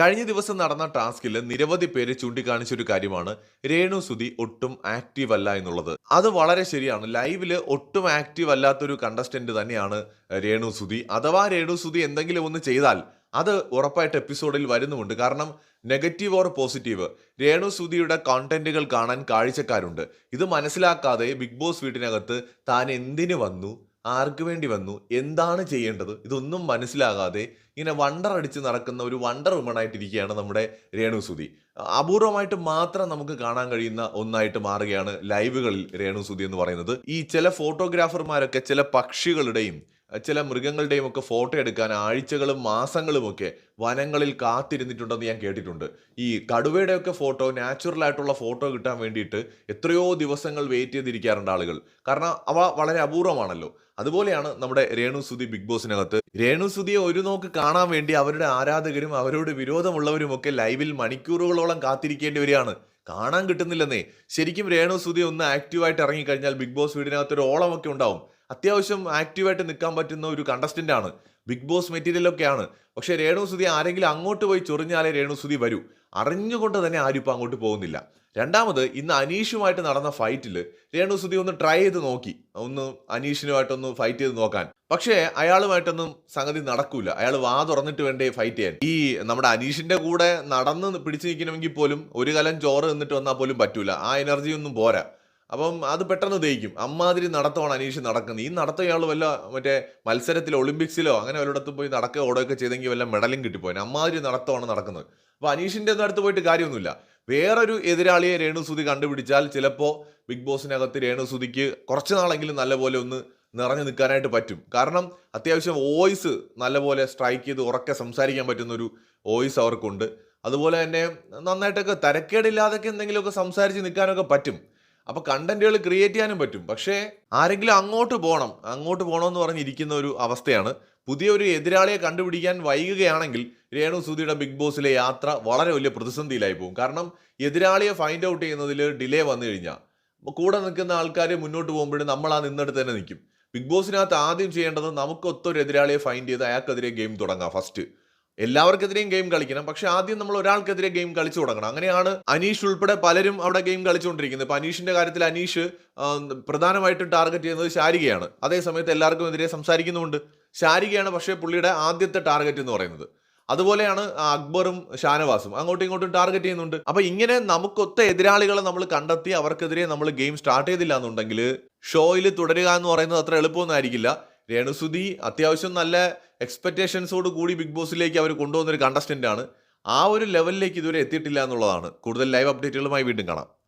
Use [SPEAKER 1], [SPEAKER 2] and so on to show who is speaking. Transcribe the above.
[SPEAKER 1] കഴിഞ്ഞ ദിവസം നടന്ന ടാസ്കിൽ നിരവധി പേര് ചൂണ്ടിക്കാണിച്ചൊരു കാര്യമാണ്. രേണു സുധി ഒട്ടും ആക്റ്റീവ് അല്ല എന്നുള്ളത്. അത് വളരെ ശരിയാണ്. ലൈവിൽ ഒട്ടും ആക്റ്റീവ് അല്ലാത്തൊരു കണ്ടസ്റ്റന്റ് തന്നെയാണ് രേണു സുധി. അഥവാ രേണു സുധി എന്തെങ്കിലും ഒന്ന് ചെയ്താൽ അത് ഉറപ്പായിട്ട് എപ്പിസോഡിൽ വരുന്നുമുണ്ട്. കാരണം നെഗറ്റീവ് ഓർ പോസിറ്റീവ് രേണു സുധിയുടെ കോണ്ടന്റുകൾ കാണാൻ കാഴ്ചക്കാരുണ്ട്. ഇത് മനസ്സിലാക്കാതെ ബിഗ് ബോസ് വീട്ടിനകത്ത് താൻ എന്തിനു വന്നു? ആർക്ക് വേണ്ടി വന്നു? എന്താണ് ചെയ്യേണ്ടത്? ഇതൊന്നും മനസ്സിലാകാതെ ഇങ്ങനെ വണ്ടർ അടിച്ച് നടക്കുന്ന ഒരു വണ്ടർ വുമൺ ആയിട്ടിരിക്കുകയാണ് നമ്മുടെ രേണു സുധി അപൂർവമായിട്ട് മാത്രം നമുക്ക് കാണാൻ കഴിയുന്ന ഒന്നായിട്ട് മാറുകയാണ് ലൈവുകളിൽ രേണു സുധി എന്ന് പറയുന്നത്. ഈ ചില ഫോട്ടോഗ്രാഫർമാരൊക്കെ ചില പക്ഷികളുടെയും ചില മൃഗങ്ങളുടെയും ഒക്കെ ഫോട്ടോ എടുക്കാൻ ആഴ്ചകളും മാസങ്ങളുമൊക്കെ വനങ്ങളിൽ കാത്തിരുന്നിട്ടുണ്ടെന്ന് ഞാൻ കേട്ടിട്ടുണ്ട്. ഈ കടുവയുടെയൊക്കെ ഫോട്ടോ നാച്ചുറൽ ആയിട്ടുള്ള ഫോട്ടോ കിട്ടാൻ വേണ്ടിയിട്ട് എത്രയോ ദിവസങ്ങൾ വെയിറ്റ് ചെയ്തിരിക്കാറുണ്ട് ആളുകൾ. കാരണം അവ വളരെ അപൂർവമാണല്ലോ. അതുപോലെയാണ് നമ്മുടെ രേണു സുധി ബിഗ് ബോസിനകത്ത്. രേണു സുധിയെ ഒരു നോക്ക് കാണാൻ വേണ്ടി അവരുടെ ആരാധകരും അവരോട് വിരോധമുള്ളവരും ഒക്കെ ലൈവിൽ മണിക്കൂറുകളോളം കാത്തിരിക്കേണ്ടി വരികയാണ്. കാണാൻ കിട്ടുന്നില്ലെന്നേ. ശരിക്കും രേണു സുധി ഒന്ന് ആക്റ്റീവായിട്ട് ഇറങ്ങിക്കഴിഞ്ഞാൽ ബിഗ് ബോസ് വീടിനകത്ത് ഒരു ഓളമൊക്കെ ഉണ്ടാവും. അത്യാവശ്യം ആക്റ്റീവായിട്ട് നിൽക്കാൻ പറ്റുന്ന ഒരു കണ്ടസ്റ്റന്റ് ആണ്. ബിഗ് ബോസ് മെറ്റീരിയലൊക്കെയാണ് പക്ഷേ രേണുസുതി ആരെങ്കിലും അങ്ങോട്ട് പോയി ചൊറിഞ്ഞാലേ രേണുസുതി വരൂ. അറിഞ്ഞുകൊണ്ട് തന്നെ ആരും ഇപ്പോൾ അങ്ങോട്ട് പോകുന്നില്ല. രണ്ടാമത് ഇന്ന് അനീഷുമായിട്ട് നടന്ന ഫൈറ്റിൽ രേണുസുതി ഒന്ന് ട്രൈ ചെയ്ത് നോക്കി. ഒന്ന് അനീഷിനുമായിട്ടൊന്ന് ഫൈറ്റ് ചെയ്ത് നോക്കാൻ. പക്ഷേ അയാളുമായിട്ടൊന്നും സംഗതി നടക്കൂല. അയാൾ വാ തുറന്നിട്ട് വേണ്ടേ ഫൈറ്റ് ചെയ്യാൻ. ഈ നമ്മുടെ അനീഷിന്റെ കൂടെ നടന്ന് പിടിച്ചു നിൽക്കണമെങ്കിൽ പോലും ഒരു കലം ചോറ് നിന്നിട്ട് വന്നാൽ പോലും പറ്റൂല. ആ എനർജി ഒന്നും പോരാ. അപ്പം അത് പെട്ടെന്ന് ദഹിക്കും. അമ്മാതിരി നടത്തമാണ് അനീഷ് നടക്കുന്നത്. ഈ നടത്തം ഇയാൾ വല്ല മറ്റേ മത്സരത്തിലോ ഒളിമ്പിക്സിലോ അങ്ങനെ വല്ലയിടത്തും പോയി നടക്കുക ഓടുകയൊക്കെ ചെയ്തെങ്കിൽ വല്ല മെഡലും കിട്ടിപ്പോയി അമ്മാതിരി നടത്തമാണ് നടക്കുന്നത്. അപ്പോൾ അനീഷിന്റെ അടുത്ത് പോയിട്ട് കാര്യമൊന്നുമില്ല. വേറൊരു എതിരാളിയെ രേണുസുതി കണ്ടുപിടിച്ചാൽ ചിലപ്പോൾ ബിഗ് ബോസിനകത്ത് രേണുസുതിക്ക് കുറച്ച് നാളെങ്കിലും നല്ലപോലെ ഒന്ന് നിറഞ്ഞു നിൽക്കാനായിട്ട് പറ്റും. കാരണം അത്യാവശ്യം വോയിസ് നല്ലപോലെ സ്ട്രൈക്ക് ചെയ്ത് ഉറക്കെ സംസാരിക്കാൻ പറ്റുന്ന ഒരു വോയിസ് അവർക്കുണ്ട്. അതുപോലെ തന്നെ നന്നായിട്ടൊക്കെ തരക്കേടില്ലാതൊക്കെ എന്തെങ്കിലുമൊക്കെ സംസാരിച്ച് നിൽക്കാനൊക്കെ പറ്റും. അപ്പൊ കണ്ടന്റുകൾ ക്രിയേറ്റ് ചെയ്യാനും പറ്റും. പക്ഷേ ആരെങ്കിലും അങ്ങോട്ട് പോകണം അങ്ങോട്ട് പോകണമെന്ന് പറഞ്ഞിരിക്കുന്ന ഒരു അവസ്ഥയാണ്. പുതിയൊരു എതിരാളിയെ കണ്ടുപിടിക്കാൻ വൈകുകയാണെങ്കിൽ രേണു സുധിയുടെ ബിഗ് ബോസിലെ യാത്ര വളരെ വലിയ പ്രതിസന്ധിയിലായി പോകും. കാരണം എതിരാളിയെ ഫൈൻഡ് ഔട്ട് ചെയ്യുന്നതിൽ ഡിലേ വന്നു കഴിഞ്ഞാൽ കൂടെ നിൽക്കുന്ന ആൾക്കാർ മുന്നോട്ട് പോകുമ്പോഴും നമ്മൾ ആ നിന്നെടുത്ത് തന്നെ നിൽക്കും. ബിഗ് ബോസിനകത്ത് ആദ്യം ചെയ്യേണ്ടത് നമുക്കൊത്തൊരു എതിരാളിയെ ഫൈൻഡ് ചെയ്ത് അയാൾക്കെതിരെ ഗെയിം തുടങ്ങാം ഫസ്റ്റ് എല്ലാവർക്കെതിരെയും ഗെയിം കളിക്കണം. പക്ഷെ ആദ്യം നമ്മൾ ഒരാൾക്കെതിരെ ഗെയിം കളിച്ചു തുടങ്ങണം. അങ്ങനെയാണ് അനീഷ് ഉൾപ്പെടെ പലരും അവിടെ ഗെയിം കളിച്ചുകൊണ്ടിരിക്കുന്നത്. ഇപ്പൊ അനീഷിന്റെ കാര്യത്തിൽ അനീഷ് പ്രധാനമായിട്ടും ടാർഗറ്റ് ചെയ്യുന്നത് ശാരികയാണ്. അതേസമയത്ത് എല്ലാവർക്കും എതിരെ സംസാരിക്കുന്നുമുണ്ട്. ശാരികയാണ് പക്ഷേ പുള്ളിയുടെ ആദ്യത്തെ ടാർഗറ്റ് എന്ന് പറയുന്നത്. അതുപോലെയാണ് അക്ബറും ഷാനവാസും അങ്ങോട്ടും ഇങ്ങോട്ടും ടാർഗറ്റ് ചെയ്യുന്നുണ്ട്. അപ്പൊ ഇങ്ങനെ നമുക്കൊത്ത എതിരാളികളെ നമ്മൾ കണ്ടെത്തി അവർക്കെതിരെ നമ്മൾ ഗെയിം സ്റ്റാർട്ട് ചെയ്തില്ല എന്നുണ്ടെങ്കിൽ ഷോയിൽ തുടരുക എന്ന് പറയുന്നത് അത്ര എളുപ്പമൊന്നും ആയിരിക്കില്ല. രേണുസുതി അത്യാവശ്യം നല്ല എക്സ്പെക്റ്റേഷൻസോട് കൂടി ബിഗ് ബോസിലേക്ക് അവർ കൊണ്ടുവന്നൊരു കണ്ടസ്റ്റന്റ് ആണ്. ആ ഒരു ലെവലിലേക്ക് ഇതുവരെ എത്തിയിട്ടില്ല എന്നുള്ളതാണ്. കൂടുതൽ ലൈവ് അപ്ഡേറ്റുകളുമായി വീണ്ടും കാണാം.